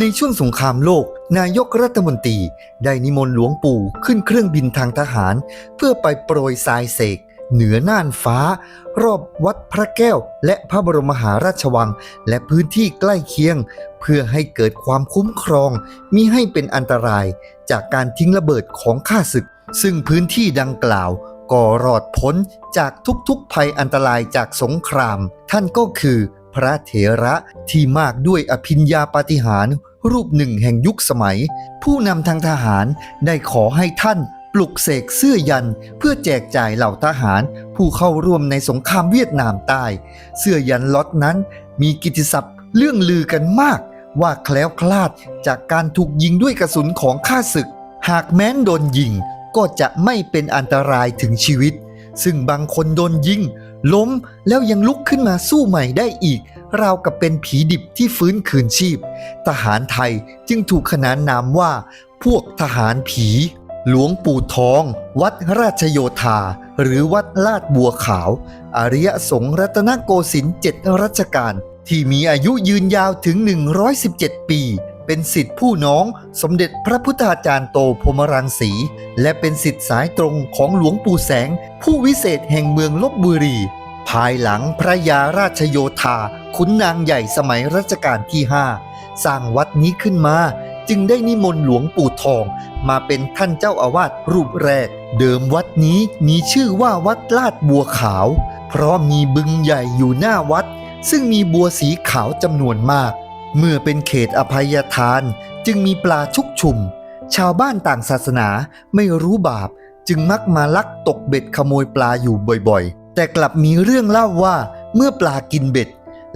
ในช่วงสงครามโลก นายกรัฐมนตรีได้นิมนต์หลวงปู่ขึ้นเครื่องบินทางทหาร เพื่อไปโปรยทรายเสก เหนือน่านฟ้า รอบวัดพระแก้ว และพระบรมมหาราชวัง และพื้นที่ใกล้เคียง เพื่อให้เกิดความคุ้มครองมิให้เป็นอันตรายจากการทิ้งระเบิดของข้าศึก ซึ่งพื้นที่ดังกล่าวก็รอดพ้นจากทุกๆภัยอันตรายจากสงคราม ท่านก็คือ พระเถระที่มากด้วยอภิญญาปาฏิหาริย์รูปหนึ่งแห่งยุคสมัย ผู้นำทางทหารได้ขอให้ท่านปลุกเสกเสื้อยันเพื่อแจกจ่ายเหล่าทหาร ผู้เข้าร่วมในสงครามเวียดนามใต้ เสื้อยันล็อตนั้น มีกิตติศัพท์เรื่องลือกันมาก ว่าแคล้วคลาดจากการถูกยิงด้วยกระสุนของข้าศึก หากแม้นโดนยิงก็จะไม่เป็นอันตรายถึงชีวิต ซึ่งบางคนโดนยิง ล้มแล้วยังลุกขึ้นมาสู้ใหม่ได้อีก ราวกับเป็นผีดิบที่ฟื้นคืนชีพ ทหารไทยจึงถูกขนานนามว่า พวกทหารผี หลวงปู่ทอง วัดราชโยธา หรือวัดลาดบัวขาว อริยสงฆ์รัตนโกสินทร์เจ็ดรัชกาลที่มีอายุยืนยาวถึง 117 ปี เป็นสิทธิผู้น้องสมเด็จพระพุทธาจารย์โตพรหมรังสี และเป็นสิทธิสายตรงของหลวงปู่แสง ผู้วิเศษแห่งเมืองลบบุรี ภายหลังพระยาราชโยธาขุนนางใหญ่สมัยรัชกาลที่5สร้างวัดนี้ขึ้นมา จึงได้นิมนต์หลวงปู่ทอง มาเป็นท่านเจ้าอาวาสรูปแรก เดิมวัดนี้มีชื่อว่าวัดลาดบัวขาว เพราะมีบึงใหญ่อยู่หน้าวัด ซึ่งมีบัวสีขาวจำนวนมาก เมื่อเป็นเขตอภัยทาน จึงมีปลาชุกชุม ชาวบ้านต่างศาสนาไม่รู้บาป จึงมักมาลักตกเบ็ดขโมยปลาอยู่บ่อยๆ แต่กลับมีเรื่องเล่าว่าเมื่อปลากินเบ็ด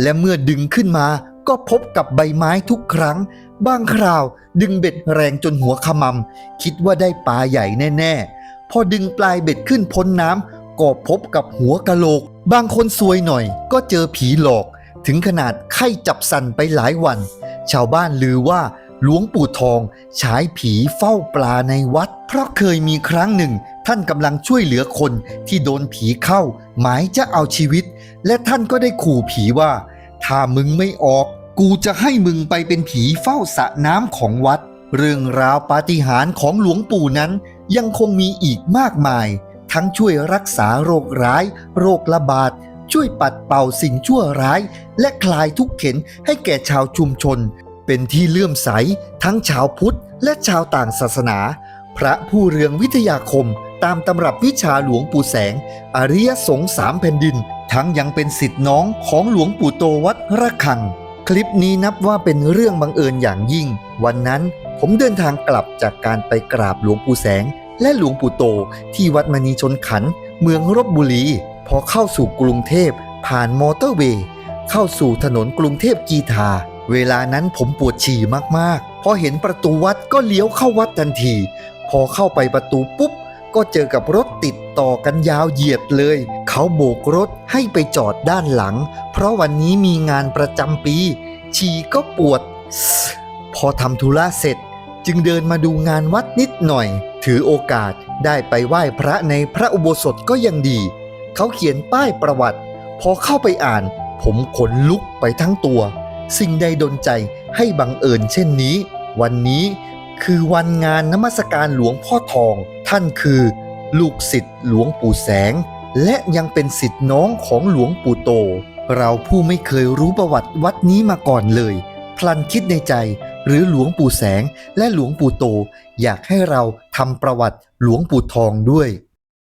และเมื่อดึงขึ้นมาก็พบกับใบไม้ทุกครั้ง บางคราวดึงเบ็ดแรงจนหัวขมำคิดว่าได้ปลาใหญ่แน่ๆ พอดึงปลายเบ็ดขึ้นพ้นน้ำก็พบกับหัวกะโหลก บางคนซวยหน่อย ก็เจอผีหลอก ถึงขนาดไข้จับสันไปหลายวัน ชาวบ้านลือว่าหลวงปู่ทองฉายผีเฝ้าปลาในวัด เพราะเคยมีครั้งหนึ่ง ท่านกำลังช่วยเหลือคนที่โดนผีเข้า หมายจะเอาชีวิต และท่านก็ได้ขู่ผีว่า ถ้ามึงไม่ออก กูจะให้มึงไปเป็นผีเฝ้าสระน้ำของวัด เรื่องราวปาฏิหาริย์ของหลวงปู่นั้น ยังคงมีอีกมากมาย ทั้งช่วยรักษาโรคร้าย โรคระบาด ช่วยปัดเป่าสิ่งชั่วร้าย และคลายทุกข์เข็นให้แก่ชาวชุมชน เป็นที่เลื่อมใสทั้งชาวพุทธและชาวต่างศาสนา พระผู้เรืองวิทยาคม ตามตำรับวิชาหลวงปู่แสง อริยสงฆ์สามแผ่นดิน ทั้งยังเป็นสิทธิน้องของหลวงปู่โตวัดระฆัง คลิปนี้นับว่าเป็นเรื่องบังเอิญอย่างยิ่ง วันนั้นผมเดินทางกลับจากการไปกราบหลวงปู่แสง และหลวงปู่โตที่วัดมณีชนขัน เมืองรบบุรี พอเข้าสู่กรุงเทพผ่านมอเตอร์เวย์เข้าสู่ถนนกรุงเทพกีทา เวลานั้นผมปวดฉี่มากๆ พอเห็นประตูวัดก็เลี้ยวเข้าวัดทันที พอเข้าไปประตูปุ๊บ ก็เจอกับรถติดต่อกันยาวเหยียดเลย เขาโบกรถให้ไปจอดด้านหลัง เพราะวันนี้มีงานประจำปีฉีก็ปวด พอทำธุระเสร็จ จึงเดินมาดูงานวัดนิดหน่อย ถือโอกาสได้ไปไหว้พระในพระอุโบสถก็ยังดี เขาเขียนป้ายประวัติ พอเข้าไปอ่าน ผมขนลุกไปทั้งตัว สิ่งใดดนใจให้บังเอิญเช่นนี้ วันนี้คือวันงานนมัสการหลวงพ่อทอง ท่านคือ ลูกศิษย์หลวงปู่แสง และยังเป็นศิษย์น้องของหลวงปู่โต เราผู้ไม่เคยรู้ประวัติวัดนี้มาก่อนเลย พลันคิดในใจ หรือหลวงปู่แสงและหลวงปู่โต อยากให้เราทำประวัติหลวงปู่ทองด้วย